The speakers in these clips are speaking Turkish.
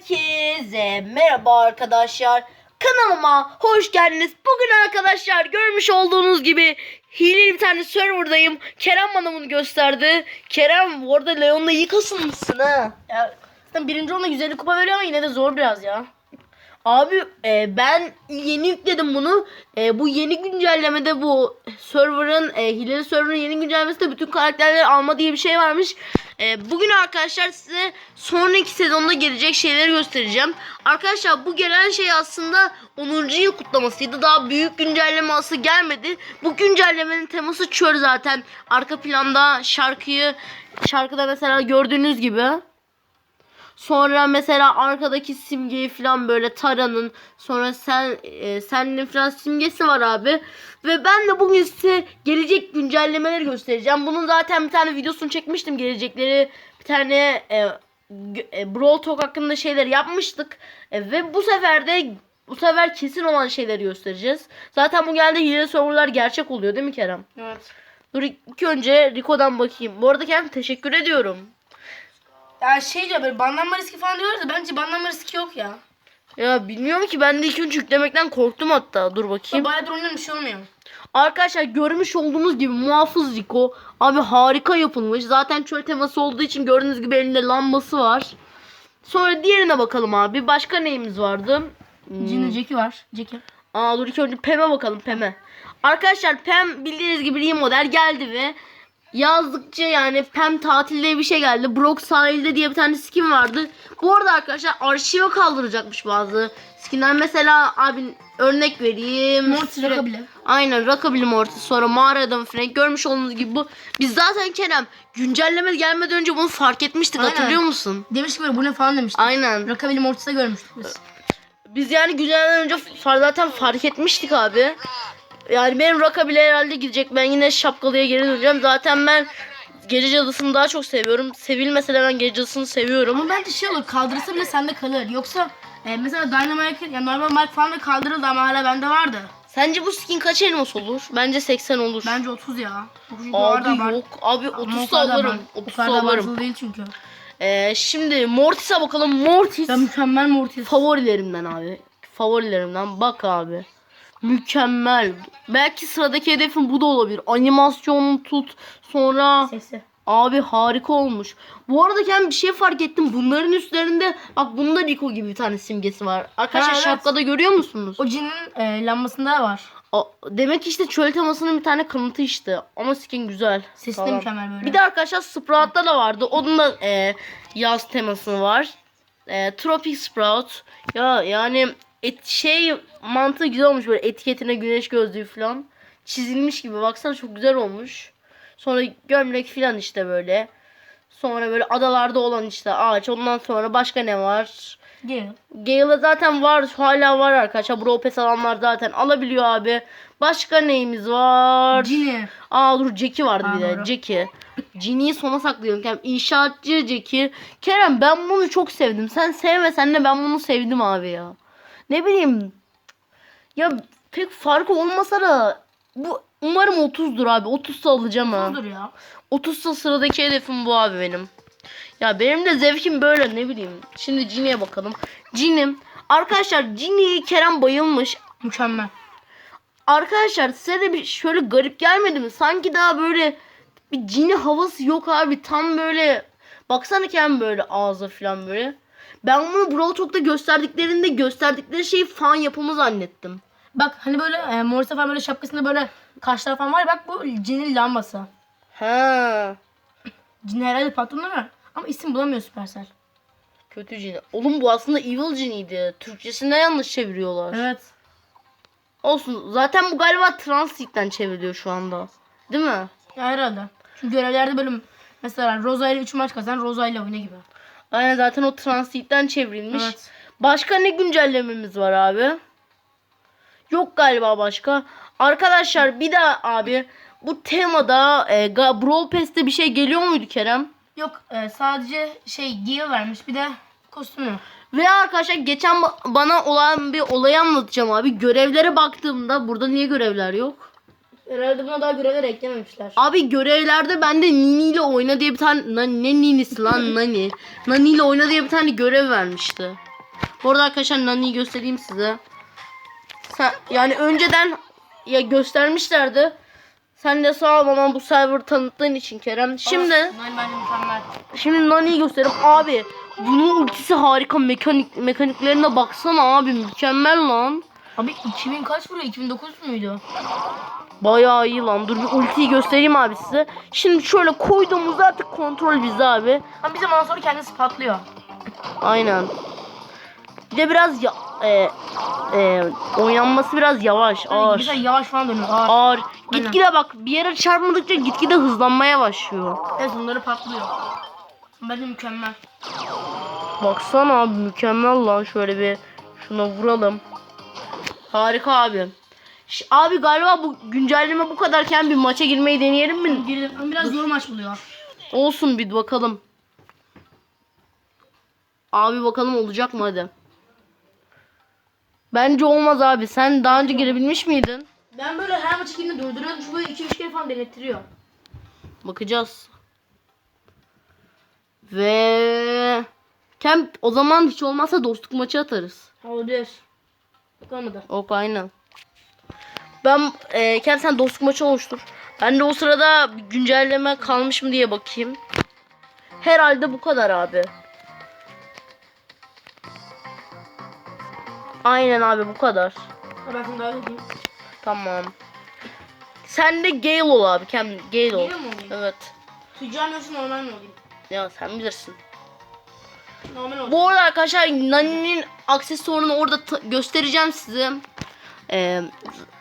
Herkese merhaba arkadaşlar. Kanalıma hoş geldiniz. Bugün arkadaşlar görmüş olduğunuz gibi hileli bir tane serverdayım. Kerem bana bunu gösterdi. Kerem bu arada Leon'la iyi kasılmışsın ha. Ya birinci olma 150 kupa veriyor ama yine de zor biraz ya. Abi e, ben yeni yükledim bunu. E, bu yeni güncellemede bu server'ın e, hileli server'ın yeni güncellemesinde bütün karakterleri alma diye bir şey varmış. E, bugün arkadaşlar size sonraki sezonda gelecek şeyleri göstereceğim. Arkadaşlar bu gelen şey aslında 10. yıl kutlamasıydı. Daha büyük güncelleme aslında gelmedi. Bu güncellemenin teması çöl zaten. Arka planda şarkıyı şarkıda mesela gördüğünüz gibi. Sonra mesela arkadaki simgeyi falan böyle Tara'nın sonra sen e, senin falan simgesi var abi. Ve ben de bugün size gelecek güncellemeleri göstereceğim. Bunun zaten bir tane videosunu çekmiştim. Gelecekleri bir tane e, e, Brawl Talk hakkında şeyler yapmıştık. E, ve bu sefer de bu sefer kesin olan şeyleri göstereceğiz. Zaten bu geldi hile serverlar gerçek oluyor değil mi Kerem? Evet. Dur ilk önce Rico'dan bakayım. Bu arada Kerem teşekkür ediyorum. Ya şey diyor böyle banlanma riski falan diyorlar da bence banlanma riski yok ya. Ya bilmiyorum ki ben de ilk önce yüklemekten korktum hatta. Dur bakayım. Bayağıdır oynuyorum bir şey olmuyor. Arkadaşlar görmüş olduğunuz gibi muhafız Rico. Abi harika yapılmış. Zaten çöl teması olduğu için gördüğünüz gibi elinde lambası var. Sonra diğerine bakalım abi. Başka neyimiz vardı? Hmm. Cini Jackie var. Jackie. Aa dur ilk önce Pem'e bakalım Pem'e. Arkadaşlar Pem bildiğiniz gibi remodel geldi ve yazdıkça yani Pem tatilde bir şey geldi. Brock sahilde diye bir tane skin vardı. Bu arada arkadaşlar arşive kaldıracakmış bazı skinler. Mesela abi örnek vereyim. Mortis Rockabilly. Aynen Rockabilly Mortis sonra mağaradan Frank görmüş olduğunuz gibi bu. Biz zaten Kerem güncelleme gelmeden önce bunu fark etmiştik Aynen. hatırlıyor musun? Demiş ki böyle bu ne falan demiştik. Aynen. Rockabilly Mortis'te görmüştük biz. Biz yani güncellemeden önce zaten fark etmiştik abi. Yani benim Rockabilly herhalde gidecek. Ben yine şapkalıya geri döneceğim. Zaten ben Gece Cadısı'nı daha çok seviyorum. Sevilmese de ben Gece Cadısı'nı seviyorum. Ama bence şey olur kaldırırsa bile sende kalır. Yoksa e, mesela Dynamite ya normal Mark falan da kaldırıldı ama hala bende vardı. Sence bu skin kaç elmas olur? Bence 80 olur. Bence 30 ya. Abi abart- yok. Abi Ama o 30 kadar alırım. abart- 30 O kadar alırım. değil çünkü. Ee, şimdi Mortis'e bakalım. Mortis. Ya mükemmel Mortis. Favorilerimden abi. Favorilerimden bak abi. Mükemmel. Belki sıradaki hedefim bu da olabilir. Animasyonu tut. Sonra Sesi. abi harika olmuş. Bu arada kendim bir şey fark ettim. Bunların üstlerinde bak bunda Rico gibi bir tane simgesi var. Arkadaşlar evet. şapkada görüyor musunuz? O cinin e, lambasında var. O, demek işte çöl temasının bir tane kanıtı işte. Ama skin güzel. Sesi de Sağlam. mükemmel böyle. Bir de arkadaşlar Sprout'ta da vardı. Onun da e, yaz teması var. E, Tropic Sprout. Ya yani et, şey mantığı güzel olmuş böyle etiketine güneş gözlüğü falan. Çizilmiş gibi baksana çok güzel olmuş. Sonra gömlek falan işte böyle. Sonra böyle adalarda olan işte ağaç. Ondan sonra başka ne var? Gel. Gale'a zaten var. Hala var arkadaşlar. Bro Pass alanlar zaten alabiliyor abi. Başka neyimiz var? Cini. Aa dur Jackie vardı Aa, bir de. doğru. Jackie. Ginny'yi sona saklıyorum. Kerem. İnşaatçı Jackie. Kerem ben bunu çok sevdim. Sen sevmesen de ben bunu sevdim abi ya. Ne bileyim. Ya pek farkı olmasa da bu umarım 30'dur abi. 30'sa alacağım ha. Dur ya. 30'sa sıradaki hedefim bu abi benim. Ya benim de zevkim böyle ne bileyim. Şimdi Ginny'ye bakalım. Ginny'm. Arkadaşlar Ginny'yi Kerem bayılmış. Mükemmel. Arkadaşlar size de bir şöyle garip gelmedi mi? Sanki daha böyle bir cini havası yok abi. Tam böyle baksana Kerem böyle ağzı falan böyle. Ben bunu Brawl Talk'ta gösterdiklerinde gösterdikleri şeyi fan yapımı zannettim. Bak hani böyle e, Mortis'te falan böyle şapkasında böyle kaşlar falan var ya bak bu cinin lambası. Ha. Cin herhalde patron değil mi? Ama isim bulamıyor Supercell. Kötü cini. Oğlum bu aslında evil ciniydi. Türkçesinde yanlış çeviriyorlar. Evet. Olsun. Zaten bu galiba Transit'ten çevriliyor şu anda. Değil mi? Ya herhalde. Çünkü görevlerde bölüm mesela Rosa ile 3 maç kazan Rosa ile oyna gibi. Aynen zaten o Transit'ten çevrilmiş. Evet. Başka ne güncellememiz var abi? Yok galiba başka. Arkadaşlar bir daha abi bu temada e, Brawl Pass'te bir şey geliyor muydu Kerem? Yok e, sadece şey gear vermiş bir de kostümü. Ve arkadaşlar geçen ba- bana olan bir olayı anlatacağım abi. Görevlere baktığımda burada niye görevler yok? Herhalde buna daha görevler eklememişler. Abi görevlerde bende Nini ile oyna diye bir tane Na- ne Nini'si lan Nani. Nani ile oyna diye bir tane görev vermişti. Bu arada arkadaşlar Nani'yi göstereyim size. Sen, yani önceden ya göstermişlerdi. Sen de sağ ol bana bu server tanıttığın için Kerem. Şimdi Nani şimdi Nani'yi göstereyim. Abi bunun ultisi harika. Mekanik mekaniklerine baksana abi mükemmel lan. Abi 2000 kaç vuruyor? 2009 muydu? Bayağı iyi lan. Dur bir ultiyi göstereyim abi size. Şimdi şöyle koyduğumuzda artık kontrol bizde abi. Ama bir zaman sonra kendisi patlıyor. Aynen. Bir de biraz ya, e, e, oynanması biraz yavaş, Hani ağır. mesela yavaş falan dönüyor. Ağır. Ağır. Gitgide bak bir yere çarpmadıkça gitgide hızlanmaya başlıyor. Evet bunları patlıyor. Bence mükemmel. Baksana abi mükemmel lan şöyle bir şuna vuralım. Harika abi. Ş- abi galiba bu güncelleme bu kadarken bir maça girmeyi deneyelim mi? Girdim. Ama biraz zor maç buluyor. Olsun bir bakalım. Abi bakalım olacak mı hadi. Bence olmaz abi. Sen daha önce girebilmiş miydin? Ben böyle her maçı girdiğimde durduruyorum. Şu böyle 2-3 kere falan denettiriyor. Bakacağız. Ve Kem o zaman hiç olmazsa dostluk maçı atarız. Olabilir. Bakalım Ok aynen. Ben e, sen dostluk maçı oluştur. Ben de o sırada güncelleme kalmış mı diye bakayım. Herhalde bu kadar abi. Aynen abi bu kadar. Ben davet edeyim. Tamam. Sen de Gale ol abi. Kem Gale ol. Gale mi olayım? Evet. Tüccar yoksa normal mi olayım? Ya sen bilirsin. Normal olayım. Bu arada arkadaşlar Nani'nin aksesuarını orada göstereceğim size. Ee,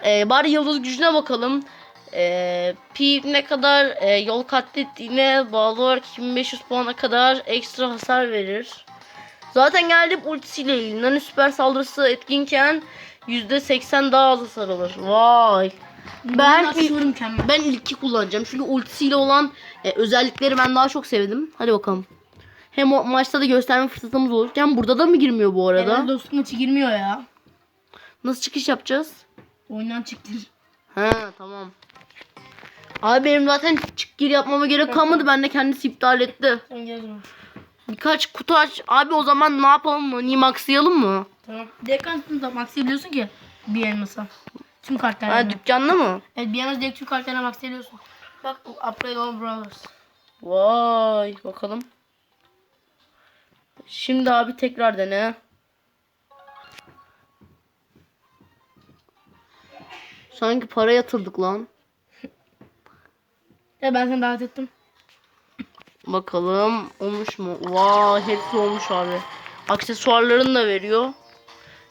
e, bari yıldız gücüne bakalım. Ee, Pi ne kadar e, yol katlettiğine bağlı olarak 2500 puana kadar ekstra hasar verir. Zaten geldi ultisiyle. Nani süper saldırısı etkinken %80 daha az hasar alır. Vay. Ben mükemmel. ben ilki kullanacağım. Çünkü ultisiyle olan e, özellikleri ben daha çok sevdim. Hadi bakalım. Hem o maçta da gösterme fırsatımız olur. Yani burada da mı girmiyor bu arada? Herhalde dostluk maçı girmiyor ya. Nasıl çıkış yapacağız? Oyundan çıktı. He tamam. Abi benim zaten çık gir yapmama gerek kalmadı. Ben de kendisi iptal etti. Sen zaman. Birkaç kutu aç. Abi o zaman ne yapalım? Nani'yi maxlayalım mı? Tamam. Direkt kartını maxlayabiliyorsun ki. Bir elmasa. Tüm Ha kartlarına. dükkanda mı? Evet bir elmas direkt tüm kartlarına maxlayabiliyorsun. Bak upgrade all brothers. Vay bakalım. Şimdi abi tekrar dene. Sanki para yatırdık lan. Ya ben seni davet ettim. Bakalım olmuş mu? Vay hepsi olmuş abi. Aksesuarlarını da veriyor.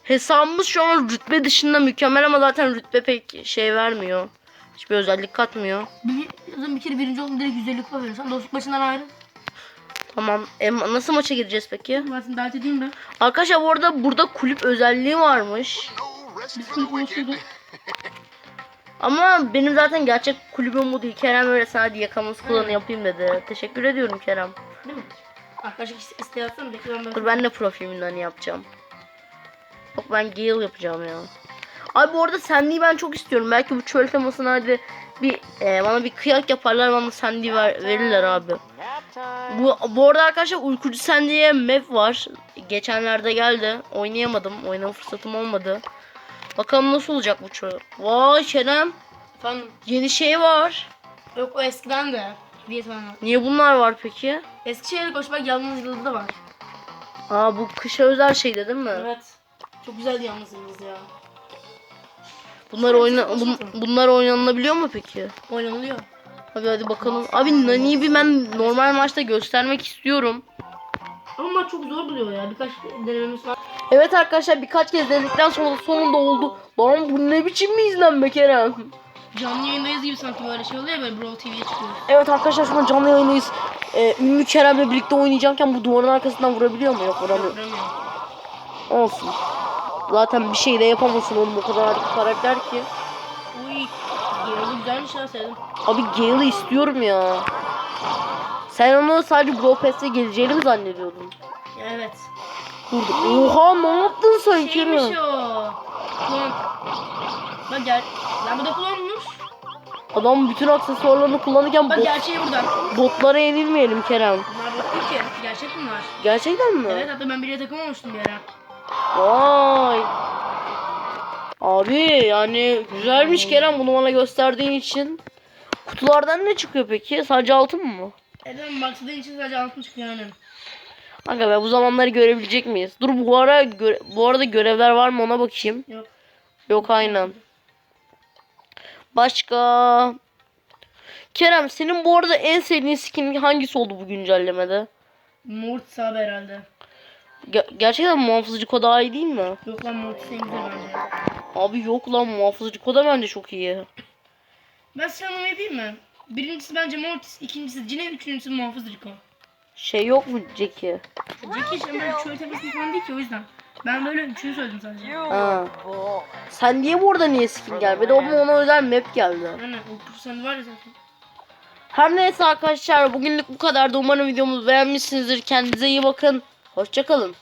Hesabımız şu an rütbe dışında mükemmel ama zaten rütbe pek şey vermiyor. Hiçbir özellik katmıyor. Bir, bir kere birinci oldum direkt 150 kupa veriyorsan dostluk maçından ayrı. Tamam. E, nasıl maça gireceğiz peki? Ben seni davet edeyim de. Arkadaşlar bu arada burada kulüp özelliği varmış. Biz kulüp. Ama benim zaten gerçek kulübüm bu değil. Kerem öyle sadece yakamoz kullanı yapayım dedi. Teşekkür ediyorum Kerem. Değil mi? Arkadaşlar iste- isteği atsana. Ben Dur ben de profilimden yapacağım. Yok ben Gale yapacağım ya. Abi bu arada Sandy'yi ben çok istiyorum. Belki bu çöl temasına hadi bir e, bana bir kıyak yaparlar bana Sandy ver, verirler abi. Bu, bu arada arkadaşlar uykucu Sandy'ye map var. Geçenlerde geldi. Oynayamadım. Oynama fırsatım olmadı. Bakalım nasıl olacak bu çöl. Vay Kerem. Efendim. Yeni şey var. Yok o eskiden de. Var. Niye bunlar var peki? Eskişehir'e koş bak yalnız yıldızı da var. Aa bu kışa özel şey değil mi? Evet. Çok güzeldi yalnız yıldız ya. Bunlar oyna bun- bunlar oynanabiliyor mu peki? Oynanılıyor. Hadi hadi bakalım. Abi Nani'yi bir ben normal maçta göstermek istiyorum. Ama maç çok zor buluyor ya. Birkaç denememiz var. Evet arkadaşlar birkaç kez denedikten sonra sonunda oldu. Lan bu ne biçim mi izlenme Kerem? Canlı yayındayız gibi sanki böyle şey oluyor ya böyle Brawl TV'ye çıkıyor. Evet arkadaşlar şu an canlı yayındayız. Ee, ünlü Kerem'le birlikte oynayacağımken bu duvarın arkasından vurabiliyor mu? Yok vuramıyor. Olsun. Zaten bir şey de yapamazsın oğlum o kadar harika karakter ki. Uy. Yayında güzelmiş ya sevdim. Abi Gale'ı istiyorum ya. Sen onu sadece Brawl Pass'te geleceğini mi zannediyordun? Evet. Dur. Oha ne yaptın sen Şeymiş Kerem? o. Klon. Bak gel. Lan bu da klonmuş. Adam bütün aksesuarlarını kullanırken Bak bot, gerçeği burada. botlara yenilmeyelim Kerem. Bunlar bot ki. Gerçek bunlar. Gerçekten mi? Evet hatta ben biriyle takım olmuştum bir ara. Vay. Abi yani güzelmiş Kerem bunu bana gösterdiğin için. Kutulardan ne çıkıyor peki? Sadece altın mı? Eden maksadın için sadece altın çıkıyor yani. Kanka be bu zamanları görebilecek miyiz? Dur bu ara gö- bu arada görevler var mı ona bakayım. Yok. Yok aynen. Başka Kerem senin bu arada en sevdiğin skin hangisi oldu bu güncellemede? Mortis abi herhalde. Ge- gerçekten muhafızcı koda daha iyi değil mi? Yok lan Mortis en güzel bence. Abi yok lan muhafızcı koda bence çok iyi. Ben sıralama yapayım mı? Birincisi bence Mortis, ikincisi Cine, üçüncüsü Muhafız Rico. Şey yok mu Jackie? Jackie için böyle çöl tepesinde falan değil ki o yüzden. Ben böyle üçünü söyledim sadece. Ha. Sen niye burada niye skin gelmedi? Ama ona özel map geldi. Yani o sende var ya zaten. Her neyse arkadaşlar bugünlük bu kadar da umarım videomuzu beğenmişsinizdir. Kendinize iyi bakın. Hoşçakalın.